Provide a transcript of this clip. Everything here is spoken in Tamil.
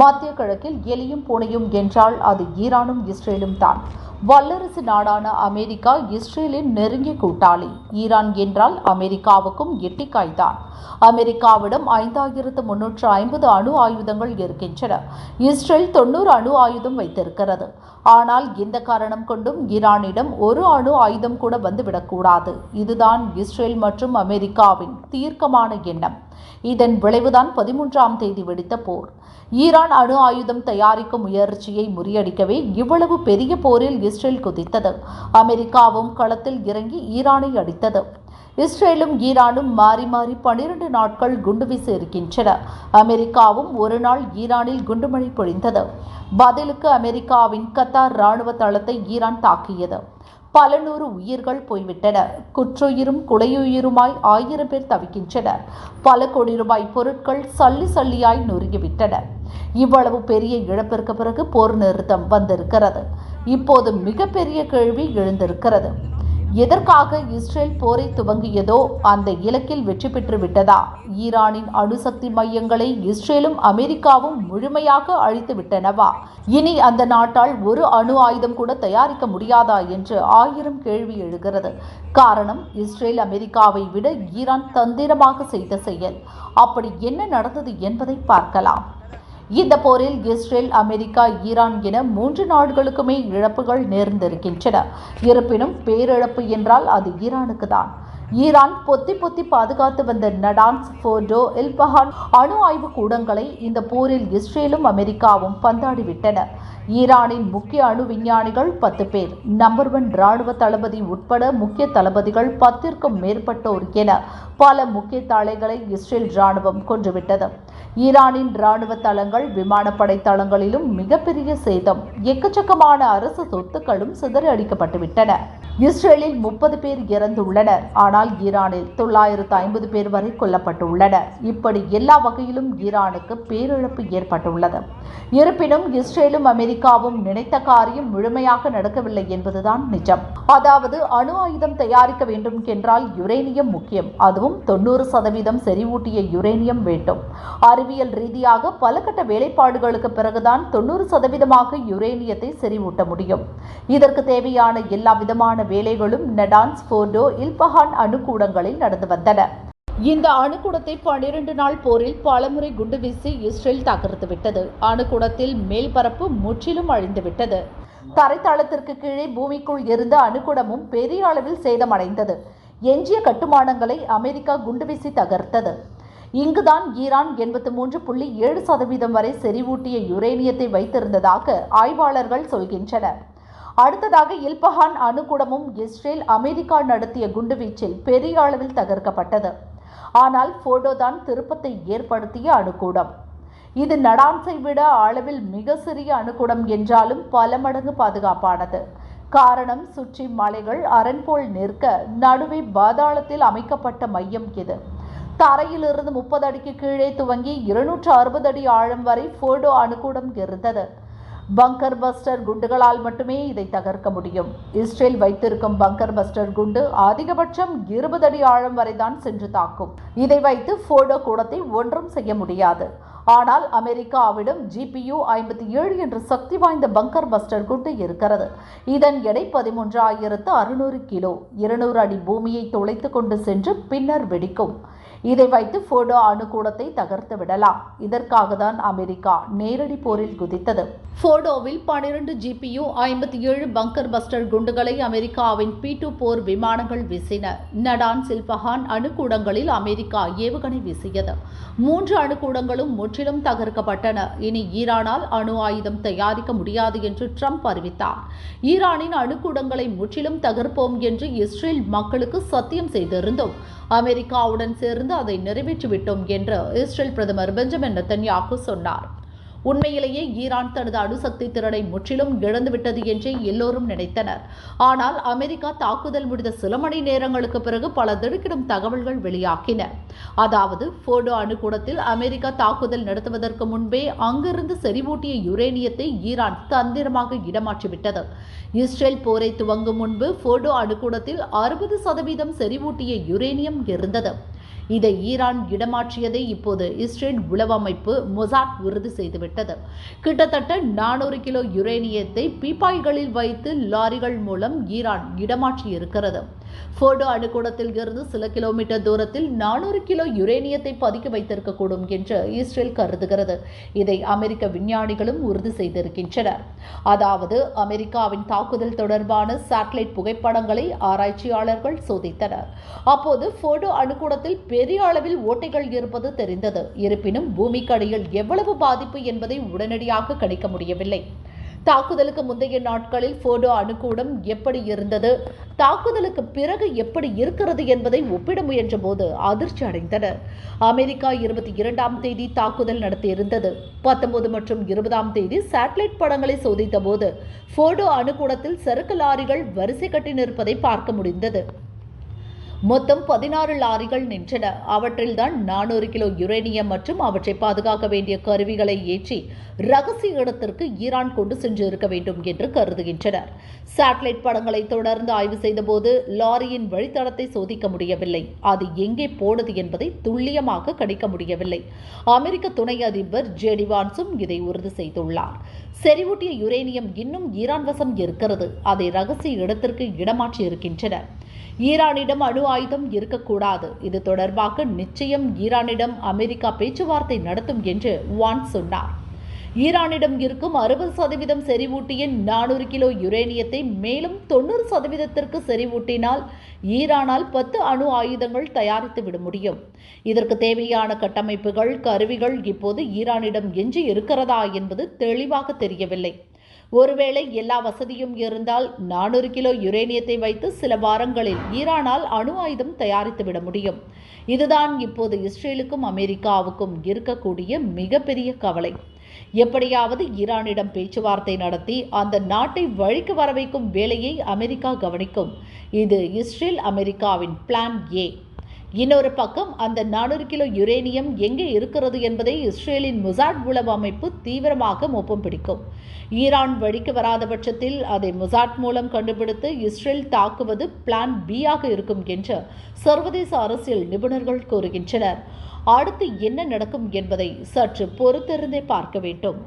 மத்திய கிழக்கில் எலியும் பூனையும் என்றால் அது ஈரானும் இஸ்ரேலும் தான். வல்லரசு நாடான அமெரிக்கா இஸ்ரேலின் நெருங்கிய கூட்டாளி. ஈரான் என்றால் அமெரிக்காவுக்கும் எட்டிக்காய்தான். அமெரிக்காவிடம் ஐந்தாயிரத்து முன்னூற்று ஐம்பது அணு ஆயுதங்கள் இருக்கின்றன. இஸ்ரேல் தொண்ணூறு அணு ஆயுதம் வைத்திருக்கிறது. ஆனால் எந்த காரணம் கொண்டும் ஈரானிடம் ஒரு அணு ஆயுதம் கூட வந்துவிடக்கூடாது. இதுதான் இஸ்ரேல் மற்றும் அமெரிக்காவின் தீர்க்கமான எண்ணம். இதன் விளைவுதான் பதிமூன்றாம் தேதி வெடித்த போர். ஈரான் அணு ஆயுதம் தயாரிக்கும் முயற்சியை முறியடிக்கவே இவ்வளவு பெரிய போரில் இஸ்ரேல் குதித்தது. அமெரிக்காவும் களத்தில் இறங்கி ஈரானை அடித்தது. இஸ்ரேலும் ஈரானும் மாறி மாறி பனிரெண்டு நாட்கள் குண்டு வீசி இருக்கின்றன. அமெரிக்காவும் ஒரு நாள் ஈரானில் குண்டுமழை பொழிந்தது. பதிலுக்கு அமெரிக்காவின் கத்தார் ராணுவ தளத்தை ஈரான் தாக்கியது. பல நூறு உயிர்கள் போய்விட்டன. குற்றுயிரும் குலையுயிருமாய் ஆயிரம் பேர் தவிக்கின்றனர். பல கோடி ரூபாய் பொருட்கள் சல்லி சல்லியாய் நொறுங்கிவிட்டன. இவ்வளவு பெரிய இழப்பிற்கு பிறகு போர் நிறுத்தம் வந்திருக்கிறது. இப்போது மிகப்பெரிய கேள்வி எழுந்திருக்கிறது. எதற்காக இஸ்ரேல் போரை துவங்கியதோ அந்த இலக்கில் வெற்றி பெற்று விட்டதா? ஈரானின் அணுசக்தி மையங்களை இஸ்ரேலும் அமெரிக்காவும் முழுமையாக அழித்து விட்டனவா? இனி அந்த நாட்டால் ஒரு அணு ஆயுதம் கூட தயாரிக்க முடியாதா என்று ஆயிரம் கேள்வி எழுகிறது. காரணம் இஸ்ரேல் அமெரிக்காவை விட ஈரான் தந்திரமாக செய்த செயல். அப்படி என்ன நடந்தது என்பதை பார்க்கலாம். இந்த போரில் இஸ்ரேல் அமெரிக்கா ஈரான் என மூன்று நாடுகளுக்குமே இழப்புகள் நேர்ந்திருக்கின்றன. இருப்பினும் பேரிழப்பு என்றால் அது ஈரானுக்கு தான் ஈரான் பொத்தி பொத்தி பாதுகாத்து வந்த நடான்ஸ் ஃபோர்டோ எல்பஹான் அணு ஆய்வு கூடங்களை இந்த போரில் இஸ்ரேலும் அமெரிக்காவும் பந்தாடிவிட்டன. ஈரானின் முக்கிய அணு விஞ்ஞானிகள் பத்து பேர். நம்பர் ஒன் ராணுவ தளபதி உட்பட முக்கிய தளபதிகள் பத்திற்கும் மேற்பட்டோர் என பல முக்கிய தலைகளை இஸ்ரேல் ராணுவம் கொன்றுவிட்டது. ஈரானின் ராணுவ தளங்கள் விமானப்படை தளங்களிலும் மிகப்பெரிய சேதம். எக்கச்சக்கமான அரசு சொத்துக்களும் சிதறடிக்கப்பட்டுவிட்டன. இஸ்ரேலில் முப்பது பேர் இறந்துள்ளனர். ஆனால் ஈரானில் தொள்ளாயிரத்து ஐம்பது பேர் வரை கொல்லப்பட்டுள்ளனர். இப்படி எல்லா வகையிலும் ஈரானுக்கு பேரிழப்பு ஏற்பட்டுள்ளது. இருப்பினும் இஸ்ரேலும் அமெரிக்காவும் நினைத்த காரியம் முழுமையாக நடக்கவில்லை என்பதுதான் நிஜம். அதாவது அணு ஆயுதம் தயாரிக்க வேண்டும் என்றால் யுரேனியம் முக்கியம். அதுவும் தொண்ணூறு சதவீதம் செறிவூட்டிய யுரேனியம் வேண்டும். அறிவியல் ரீதியாக பல கட்ட வேலைப்பாடுகளுக்கு பிறகுதான் தொண்ணூறு சதவீதமாக யுரேனியத்தை செறிவூட்ட முடியும். இதற்கு தேவையான எல்லா விதமான வேலைகளும் நெடான்ஸ் போர்டோ இல்பஹான் அணுக்கூடங்களில் நடந்து வந்தன. இந்த அணுக்கூடத்தை பனிரெண்டு நாள் போரில் பலமுறை குண்டு வீசி இஸ்ரேல் தகர்த்துவிட்டது அணுக்கூடத்தில் மேல்பரப்பு முற்றிலும் அழிந்துவிட்டது தரைத்தளத்திற்கு கீழே பூமிக்குள் இருந்த அணுக்கூடமும் பெரிய அளவில் சேதமடைந்தது. எஞ்சிய கட்டுமானங்களை அமெரிக்கா குண்டு வீசி தகர்த்தது. இங்குதான் ஈரான் எண்பத்தி மூன்று புள்ளி ஏழு சதவீதம் வரை செறிவூட்டிய யுரேனியத்தை வைத்திருந்ததாக ஆய்வாளர்கள் சொல்கின்றனர். அடுத்ததாக இல்பஹான் அணுகுடமும் இஸ்ரேல் அமெரிக்கா நடத்திய குண்டுவீச்சில் பெரிய அளவில் தகர்க்கப்பட்டது. ஆனால் போடோதான் திருப்பத்தை ஏற்படுத்திய அணுகூடம். இது நடான்ஸை விட அளவில் மிக சிறிய அணுகுடம் என்றாலும் பல மடங்கு பாதுகாப்பானது. காரணம் சுற்றி மலைகள் அரண் போல் நிற்க நடுவே பாதாளத்தில் அமைக்கப்பட்ட மையம் இது. தரையிலிருந்து முப்பது அடிக்கு கீழே துவங்கி இருநூற்று அறுபது அடி ஆழம் வரை போடோ அணுகூடம் இருந்தது. பங்கர் பஸ்டர் குண்டுகளால் மட்டுமே இதை தகர்க்க முடியும். இஸ்ரேல் வைத்திருக்கும் பங்கர் பஸ்டர் குண்டு அதிகபட்சம் இருபது அடி ஆழம் வரைதான் சென்று தாக்கும். இதை வைத்து போடோ கூடத்தை ஒன்றும் செய்ய முடியாது. ஆனால் அமெரிக்காவிடம் ஜிபியு ஐம்பத்தி ஏழு என்ற சக்தி வாய்ந்த பங்கர் பஸ்டர் குண்டு இருக்கிறது. இதன் எடை பதிமூன்றாயிரத்து அறுநூறு கிலோ. இருநூறு அடி பூமியை துளைத்து கொண்டு சென்று பின்னர் வெடிக்கும். இதை வைத்து போடோ அணுகூடத்தை தகர்த்து விடலாம். இதற்காக தான் அமெரிக்கா நேரடி போரில் குதித்தது. போடோவில் பனிரெண்டு ஜிபியு ஐம்பத்தி ஏழு பங்கர் பஸ்டர் குண்டுகளை அமெரிக்காவின் பி டூ போர் விமானங்கள் வீசின. நடான் சில்பஹான் அணுக்கூடங்களில் அமெரிக்கா ஏவுகணை வீசியது. மூன்று அணுக்கூடங்களும் முற்றிலும் தகர்க்கப்பட்டன. இனி ஈரானால் அணு ஆயுதம் தயாரிக்க முடியாது என்று ட்ரம்ப் அறிவித்தார். ஈரானின் அணுக்கூடங்களை முற்றிலும் தகர்ப்போம் என்று இஸ்ரேல் மக்களுக்கு சத்தியம் செய்திருந்தோம் அமெரிக்காவுடன் சேர்ந்து அதை நிறைவேற்றிவிட்டோம் என்று இஸ்ரேல் பிரதமர் பெஞ்சமின் நெத்தன்யாகு சொன்னார். உண்மையிலேயே ஈரான் தனது அணுசக்தி திறனை முற்றிலும் இழந்துவிட்டது என்றே எல்லோரும் நினைத்தனர். ஆனால் அமெரிக்கா தாக்குதல் முடிந்த சில மணி நேரங்களுக்கு பிறகு பல திடுக்கிடும் தகவல்கள் வெளியாகின. அதாவது போடோ அணுக்கூடத்தில் அமெரிக்கா தாக்குதல் நடத்துவதற்கு முன்பே அங்கிருந்து செறிவூட்டிய யுரேனியத்தை ஈரான் தந்திரமாக இடமாற்றிவிட்டது. இஸ்ரேல் போரை துவங்கும் முன்பு போடோ அணுக்கூடத்தில் அறுபது சதவீதம் செறிவூட்டிய யுரேனியம் இருந்தது. இதை ஈரான் இடமாற்றியதை இப்போது இஸ்ரேல் உளவமைப்பு மொசாட் உறுதி செய்துவிட்டது. கிட்டத்தட்ட நானூறு கிலோ யுரேனியத்தை பீப்பாய்களில் வைத்து லாரிகள் மூலம் ஈரான் இடமாற்றியிருக்கிறது. ஃபோர்டோ போர்டோ அணுக்கூடத்தில் இருந்து சில கிலோமீட்டர் தூரத்தில் நானூறு கிலோ யுரேனியத்தை பதுக்கி வைத்திருக்கக்கூடும் என்று இஸ்ரேல் கருதுகிறது. இதை அமெரிக்க விஞ்ஞானிகளும் உறுதி செய்திருக்கின்றனர். அதாவது அமெரிக்காவின் தாக்குதல் தொடர்பான சேட்டலைட் புகைப்படங்களை ஆராய்ச்சியாளர்கள் சோதித்தனர். அப்போது போர்டோ அணுக்கூடத்தில் பெரிய அளவில் ஓட்டைகள் இருப்பது தெரிந்தது. இருப்பினும் பூமிக்கடியில் எவ்வளவு பாதிப்பு என்பதை உடனடியாக கணிக்க முடியவில்லை. தாக்குதலுக்கு முந்தைய நாட்களில் போடோ அணுக்கூடம் எப்படி இருந்தது? தாக்குதலுக்கு பிறகு எப்படி இருக்கிறது என்பதை ஒப்பிட முயன்றபோது அதிர்ச்சி அடைந்தனர். அமெரிக்கா இருபத்தி இரண்டாம் தேதி தாக்குதல் நடத்தியிருந்தது. பத்தொன்பது மற்றும் இருபதாம் தேதி சேட்டலைட் படங்களை சோதித்த போது போடோ அணுக்கூடத்தில் சரக்கு லாரிகள் வரிசை கட்டி நிற்பதை பார்க்க முடிந்தது. மொத்தம் பதினாறு லாரிகள் நின்றன. அவற்றில்தான் நானூறு கிலோ யுரேனியம் மற்றும் அவற்றை பாதுகாக்க வேண்டிய கருவிகளை ஏற்றி ரகசிய இடத்திற்கு ஈரான் கொண்டு சென்று இருக்க வேண்டும் என்று கருதுகின்றனர். சேட்டலைட் படங்களை தொடர்ந்து ஆய்வு செய்தபோது லாரியின் வழித்தடத்தை சோதிக்க முடியவில்லை. அது எங்கே போனது என்பதை துல்லியமாக கணிக்க முடியவில்லை. அமெரிக்க துணை அதிபர் ஜேடி வான்ஸும் இதை உறுதி செய்துள்ளார். செறிவூட்டிய யுரேனியம் இன்னும் ஈரான் வசம் இருக்கிறது. அதை ரகசிய இடத்திற்கு இடமாற்றி இருக்கின்றனர் ஈரானிடம் அணு ஆயுதம் இருக்கக்கூடாது. இது தொடர்பாக நிச்சயம் ஈரானிடம் அமெரிக்கா பேச்சுவார்த்தை நடத்தும் என்று வான் சொன்னார். ஈரானிடம் இருக்கும் அறுபது சதவீதம் செறிவூட்டிய நானூறு கிலோ யுரேனியத்தை மேலும் தொண்ணூறு சதவீதத்திற்கு செறிவூட்டினால் ஈரானால் பத்து அணு ஆயுதங்கள் தயாரித்து விட முடியும். இதற்கு தேவையான கட்டமைப்புகள் கருவிகள் இப்போது ஈரானிடம் எஞ்சி இருக்கிறதா என்பது தெளிவாக தெரியவில்லை. ஒருவேளை எல்லா வசதியும் இருந்தால் நானூறு கிலோ யுரேனியத்தை வைத்து சில வாரங்களில் ஈரானால் அணு ஆயுதம் தயாரித்து விட முடியும். இதுதான் இப்போது இஸ்ரேலுக்கும் அமெரிக்காவுக்கும் இருக்கக்கூடிய மிகப்பெரிய கவலை. எப்படியாவது ஈரானிடம் பேச்சுவார்த்தை நடத்தி அந்த நாட்டை வழிக்கு வர வைக்கும் வேலையை அமெரிக்கா கவனிக்கும். இது இஸ்ரேல் அமெரிக்காவின் பிளான் ஏ. இன்னொரு பக்கம் அந்த நானூறு கிலோ யுரேனியம் எங்கே இருக்கிறது என்பதை இஸ்ரேலின் முசாட் உளவு அமைப்பு தீவிரமாக மோப்பம் பிடிக்கும். ஈரான் வழிக்கு வராத பட்சத்தில் அதை முசாட் மூலம் கண்டுபிடித்து இஸ்ரேல் தாக்குவது பிளான் பி ஆக இருக்கும் என்று சர்வதேச அரசியல் நிபுணர்கள் கூறுகின்றனர். அடுத்து என்ன நடக்கும் என்பதை சற்று பொறுத்திருந்தே பார்க்க வேண்டும்.